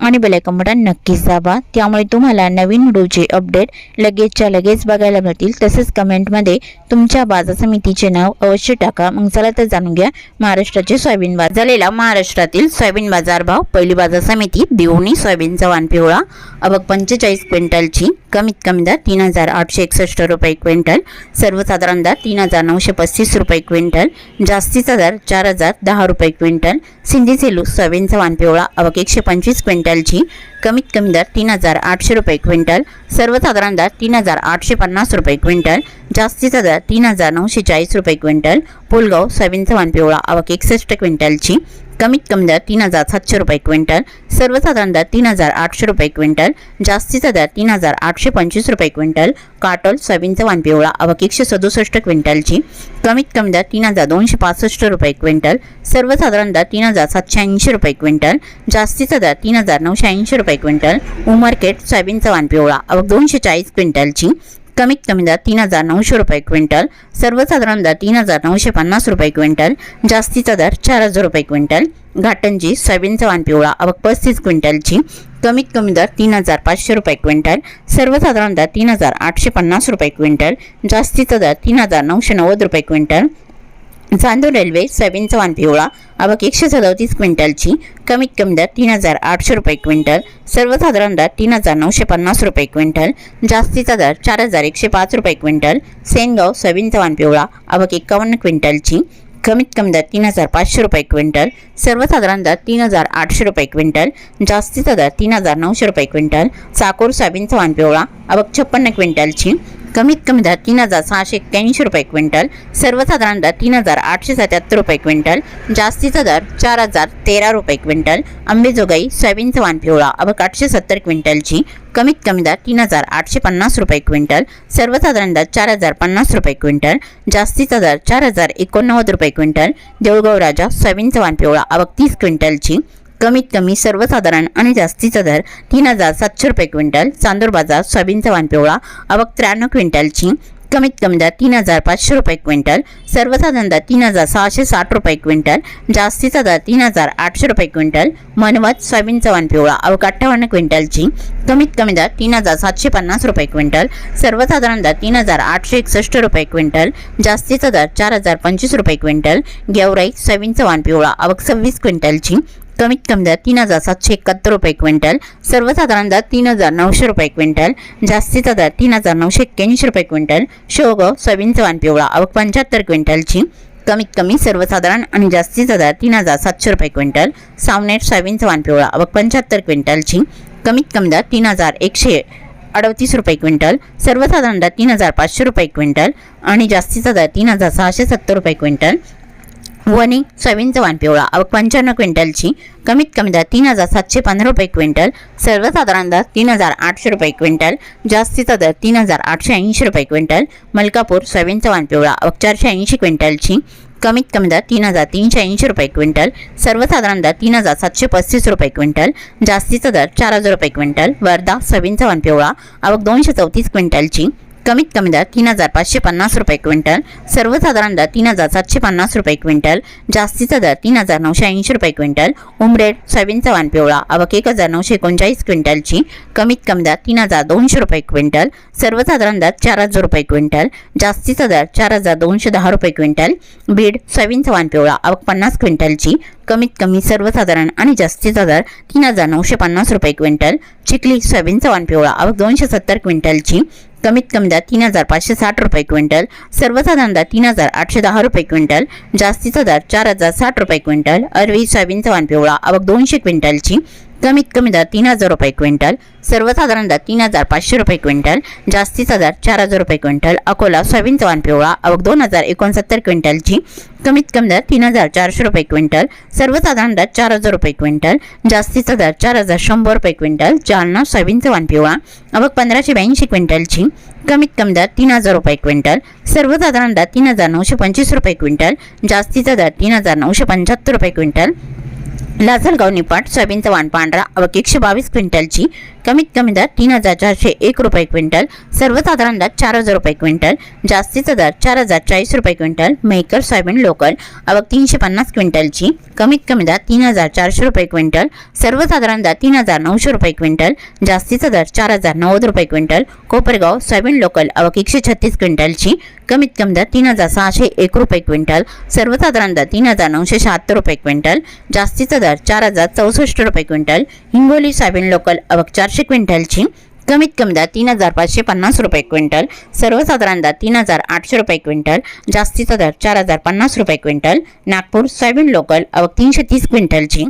आणि bell icon button नक्कीच दाबा. त्यामुळे तुम्हाला नवीन व्हिडिओचे अपडेट लगेचच्या लगेच बघायला मिळतील. तसेच कमेंटमध्ये तुमच्या बाजार समितीचे नाव अवश्य टाका. मग चला तर जाणून घ्या महाराष्ट्राचे सोयाबीन बाजार. झालेला महाराष्ट्रातील सोयाबीन बाजार भाव. पहिली बाजार समिती देवणी सोयाबीनचा वाण पिवळा. अबक पंचेचाळीस क्विंटलची. कमीत कमी दर तीन हजार आठशे एकसष्ट रुपये क्विंटल. सर्वसाधारण दर तीन हजार नऊशे पस्तीस रुपये क्विंटल. जास्तीचा दर चार हजार दहा रुपये क्विंटल. सिंधी सेलू सोयाबीनचा वाण पिवळा अवक एकशे पंचवीस क्विंटलची कमीत कमी दर तीन हजार आठशे रुपये क्विंटल सर्वसाधारण दर तीन हजार आठशे पन्नास रुपये क्विंटल जास्तीचा दर तीन हजार नऊशे चाळीस रुपये क्विंटल पुलगाव सोयाबीनचा वाण पिवळा अवक एकसष्ट क्विंटलची कमीत कमी दर तीन हजार सातशे रुपये क्विंटल सर्वसाधारण दर तीन हजार आठशे रुपये क्विंटल जास्तीचा दर तीन हजार आठशे पंचवीस रुपये क्विंटल काटोल सोयाबीनचा वाण पिवळा अवक एकशे सदुसष्ट क्विंटलची कमीत कमी दर तीन हजार दोनशे पासष्ट रुपये क्विंटल सर्वसाधारण दर तीन हजार सातशे ऐंशी रुपये क्विंटल जास्तीचा दर तीन हजार नऊशे ऐंशी रुपये क्विंटल उमरकेट सोयाबीनचा वाण पिवळा अवक दोनशे चाळीस क्विंटलची कमीत कमी दर तीन हजार नऊशे रुपये क्विंटल सर्वसाधारण दर तीन हजार नऊशे पन्नास रुपये क्विंटल जास्तीचा दर चार हजार रुपये क्विंटल घाटंजी सोयाबीनचा वाण पिवळा अवक पस्तीस क्विंटलची कमीत कमी दर तीन हजार पाचशे रुपये क्विंटल सर्वसाधारण दर तीन हजार आठशे पन्नास रुपये क्विंटल जास्तीचा दर तीन हजार नऊशे नव्वद रुपये क्विंटल चांदूर रेल्वे सोयाबीनचा वाण पिवळा आवक एकशे सदतीस क्विंटलची कमीत कमी दर तीन हजार आठशे रुपये क्विंटल सर्वसाधारण दर तीन हजार नऊशे पन्नास रुपये क्विंटल जास्तीचा दर चार हजार एकशे पाच रुपये क्विंटल सेनगाव सोयाबीनचा वाण पिवळा आवक एकावन्न क्विंटलची कमीत कमी दर तीन हजार पाचशे रुपये क्विंटल सर्वसाधारण दर तीन हजार आठशे रुपये क्विंटल जास्तीचा दर तीन हजार नऊशे रुपये क्विंटल साकोर सोयाबीनचा वाण पिवळा अवक छप्पन्न क्विंटलची कमीत कमी दर तीन हजार सहाशे एक्क्याऐंशी रुपये क्विंटल सर्वसाधारण दर तीन हजार आठशे सत्याहत्तर रुपये क्विंटल जास्तीचा दर चार हजार तेरा रुपये क्विंटल अंबेजोगाई सोयाबीनचा वाण पिवळा अवक आठशे सत्तर क्विंटलची कमीत कमी दर तीन हजार आठशे पन्नास रुपये क्विंटल सर्वसाधारण दर चार हजार पन्नास रुपये क्विंटल जास्तीचा दर चार हजार एकोणनव्वद रुपये क्विंटल देऊळगाव राजा सोयाबीनचा वाण पिवळा अवक तीस क्विंटलची कमीत कमी सर्वसाधारण आणि जास्तीचा दर तीन हजार सातशे रुपये क्विंटल चांदूर बाजार सोयाबीनचा वाण पिवळा अवक त्र्याण्णव क्विंटलची कमीत कमी दर तीन हजार पाचशे रुपये क्विंटल सर्वसाधारण दर तीन हजार सहाशे साठ रुपये क्विंटल जास्तीचा दर तीन हजार आठशे रुपये क्विंटल मनवत सोयाबीनचा वाण पिवळा अवक अठ्ठावन्न क्विंटलची कमीत कमी दर तीन हजार सातशे पन्नास रुपये क्विंटल सर्वसाधारण दर तीन हजार आठशे एकसष्ट रुपये क्विंटल जास्तीचा दर चार हजार पंचवीस रुपये क्विंटल गेवराई सोयाबीनचा वाण पिवळा अवक सव्वीस क्विंटलची कमीत कमी दर तीन हजार सातशे एकाहत्तर रुपये क्विंटल सर्वसाधारण दर तीन हजार नऊशे रुपये क्विंटल जास्तीचा दर तीन हजार नऊशे एक्क्याऐंशी रुपये क्विंटल शेवगाव सोयाबीनचा वाण पिवळा अवक पंच्याहत्तर क्विंटलची कमीत कमी सर्वसाधारण आणि जास्तीचा दर तीन हजार सातशे रुपये क्विंटल सावनेट सोयाबीनचा वाण पिवळा अवक पंच्याहत्तर क्विंटलची कमीत कमी दर तीन हजार एकशे अडतीस रुपये क्विंटल सर्वसाधारण दर तीन हजार पाचशे रुपये क्विंटल आणि जास्तीचा दर तीन हजार सहाशे सत्तर रुपये क्विंटल वणी सोयाबीनचा वाण पिवळा अवक पंच्याण्णव क्विंटलची कमीत कमी दर तीन हजार सातशे पंधरा रुपये क्विंटल सर्वसाधारण दर तीन हजार आठशे रुपये क्विंटल जास्तीचा दर तीन हजार आठशे ऐंशी रुपये क्विंटल मलकापूर सोयाबीनचा वाण पिवळा अवक चारशे ऐंशी क्विंटलची कमीत कमी दर तीन हजार तीनशे ऐंशी रुपये क्विंटल सर्वसाधारण दर तीन हजार सातशे पस्तीस रुपये क्विंटल जास्तीचा दर चार हजार रुपये क्विंटल वर्धा सोयाबीनचा वाण पिवळा आवक दोनशे चौतीस क्विंटलची कमीत कमी दर तीन हजार पाचशे पन्नास रुपये क्विंटल सर्वसाधारण दर तीन हजार सातशे पन्नास रुपये क्विंटल जास्तीचा दर तीन हजार नऊशे ऐंशी रुपये क्विंटल उमरेड सोयाबीनचा वाण पिवळा अवक एक हजार नऊशे एकोणचाळीस क्विंटलची कमीत कमी दर तीन हजार दोनशे रुपये क्विंटल सर्वसाधारण दर चार हजार रुपये क्विंटल जास्तीचा दर चार हजार दोनशे दहा रुपये क्विंटल बीड सोयाबीनचा वाण पिवळा अवक पन्नास क्विंटलची कमीत कमी सर्वसाधारण आणि जास्तीचा दर तीन हजार नऊशे पन्नास रुपये क्विंटल चिखली सोयाबीनचा वाण पिवळा अवक दोनशे सत्तर क्विंटलची कमीत कमी दर तीन हजार पाचशे साठ रुपये क्विंटल सर्वसाधारण दर तीन हजार आठशे दहा रुपये क्विंटल जास्तीचा दर चार हजार साठ रुपये क्विंटल अरवी सोयाबीनचा वाण पिवळा अवक दोनशे क्विंटलची. कमीत कमी दर तीन हजार रुपये क्विंटल सर्वसाधारण दर तीन हजार पाचशे रुपये क्विंटल जास्तीचा दर चार हजार रुपये क्विंटल अकोला सोयाबीन चव्हाण पिवळा अवघ दोन हजार एकोणसत्तर क्विंटलची कमीत कमी दर तीन हजार चारशे रुपये क्विंटल सर्वसाधारण दर चार हजार रुपये क्विंटल जास्तीचा दर चार हजार शंभर रुपये क्विंटल जालना सोयाबीन चव्हाण पिवळा अवघ पंधराशे ब्याऐंशी क्विंटलची कमीत कमी दर तीन हजार रुपये क्विंटल सर्वसाधारण दर तीन हजार नऊशे पंचवीस रुपये क्विंटल जास्तीचा दर तीन हजार नऊशे पंच्याहत्तर रुपये क्विंटल लासलगाव निपाट सोयाबीनचा वाण पांढरा अवक एकशे बावीस क्विंटलची कमीत कमी दर तीन हजार चारशे एक रुपये क्विंटल सर्वसाधारण दर चार हजार रुपये क्विंटल जास्तीचा दर चार हजार चाळीस रुपये क्विंटल मेकर सोयाबीन लोकल अवक तीनशे पन्नास क्विंटलची कमीत कमी दर तीन हजार चारशे रुपये क्विंटल सर्वसाधारण दर तीन हजार नऊशे रुपये क्विंटल जास्तीचा दर चार हजार नव्वद रुपये क्विंटल कोपरगाव सोयाबीन लोकल अवक एकशे छत्तीस क्विंटलची कमीत कमी दर तीन हजार सहाशे एक रुपये क्विंटल सर्वसाधारण दर तीन हजार नऊशे शहात्तर रुपये क्विंटल जास्तीचा दर चार हजार चौसष्ट रुपये क्विंटल हिंगोली सोयाबीन लोकल अवक चारशे क्विंटलची कमीत कमी दर तीन हजार पाचशे पन्नास रुपये क्विंटल सर्वसाधारण दर तीन हजार आठशे रुपये क्विंटल जास्तीचा दर चार हजार पन्नास रुपये क्विंटल नागपूर सोयाबीन लोकल अवक तीनशे तीस क्विंटलची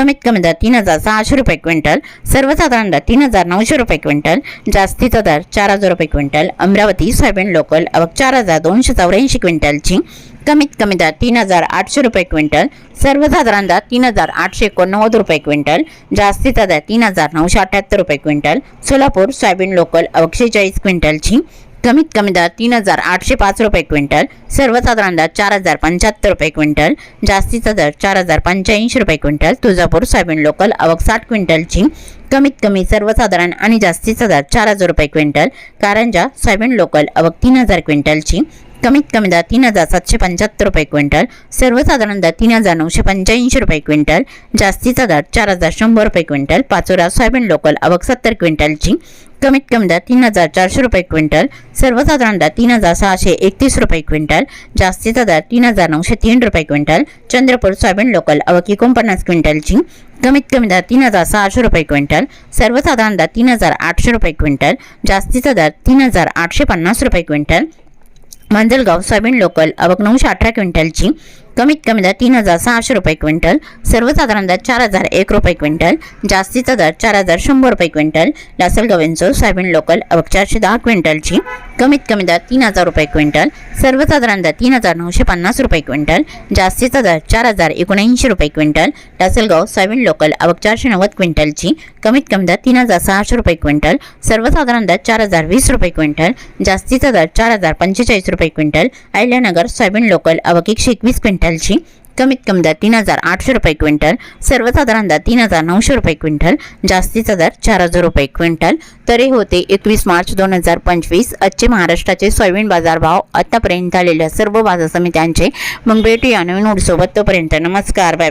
कमीत कमी दर तीन हजार सहाशे रुपये क्विंटल सर्वसाधारण दर तीन हजार नऊशे रुपये क्विंटल जास्तीचा दर चार हजार रुपये क्विंटल अमरावती सोयाबीन लोकल अवक चार हजार दोनशे चौऱ्याऐंशी क्विंटलची कमीत कमी दर तीन हजार आठशे रुपये क्विंटल सर्वसाधारण दर तीन हजार आठशे एकोणनव्वद रुपये क्विंटल जास्तीचा दर तीन हजार नऊशे अठ्ठ्याहत्तर रुपये क्विंटल सोलापूर सोयाबीन लोकल अवघे चाळीस क्विंटलची कमीत कमी दर तीन हजार आठशे पाच रुपये क्विंटल सर्वसाधारण दर चार हजार पंच्याहत्तर रुपये क्विंटल जास्तीचा दर चार हजार पंच्याऐंशी रुपये क्विंटल तुळजापूर सोयाबीन लोकल आवक साठ क्विंटलची कमीत कमी सर्वसाधारण आणि जास्तीचा दर चार हजार रुपये क्विंटल कारंजा सोयाबीन लोकल अवक तीन हजार क्विंटलची कमीत कमी दर तीन हजार सातशे पंच्याहत्तर रुपये क्विंटल सर्वसाधारण दर तीन हजार नऊशे पंच्याऐंशी रुपये क्विंटल जास्तीचा दर चार हजार शंभर रुपये क्विंटल पाचोरा सोयाबीन लोकल अवक सत्तर क्विंटलची कमीत कमी दर तीन हजार चारशे रुपये क्विंटल सर्वसाधारण दर तीन हजार सहाशे एकतीस रुपये क्विंटल जास्तीचा दर तीन हजार नऊशे तीन रुपये क्विंटल चंद्रपूर सोयाबीन लोकल अवक एकोणपन्नास क्विंटलची कमीत कमी दर तीन हजार सहाशे रुपये क्विंटल सर्वसाधारण दर तीन हजार आठशे रुपये क्विंटल जास्तीचा दर तीन हजार आठशे पन्नास रुपये क्विंटल मांजलगाव सोयाबीन लोकल अवक नऊशे अठरा क्विंटलची कमीत कमी दर तीन हजार सहाशे रुपये क्विंटल सर्वसाधारण दर चार हजार एक रुपये क्विंटल जास्तीचा दर चार हजार शंभर रुपये क्विंटल लासलगाव यांचं सोयाबीन लोकल अवक चारशे दहा क्विंटलची कमीत कमी दर तीन हजार रुपये क्विंटल सर्वसाधारण दर तीन हजार नऊशे पन्नास रुपये क्विंटल जास्तीचा दर चार हजार एकोणऐंशी रुपये क्विंटल लासलगाव सोयाबीन लोकल अवक चारशे नव्वद क्विंटलची कमीत कमी दर तीन हजार सहाशे रुपये क्विंटल सर्वसाधारण दर चार हजार वीस रुपये क्विंटल जास्तीचा दर चार हजार पंचेचाळीस रुपये क्विंटल अहिल्यानगर सोयाबीन लोकल अवक एकशे एकवीस क्विंटल क्विंटलची. कमीत कमी दर तीन हजार आठशे रुपये क्विंटल सर्वसाधारण दर तीन हजार नऊशे रुपये क्विंटल जास्तीचा दर चार हजार रुपये क्विंटल. तरी होते एकवीस मार्च दोन हजार पंचवीस आजचे महाराष्ट्राचे सोयाबीन बाजार भाव आतापर्यंत आलेल्या सर्व बाजार समित्यांचे मग भेटूया नवीन सोबत तोपर्यंत नमस्कार बाय.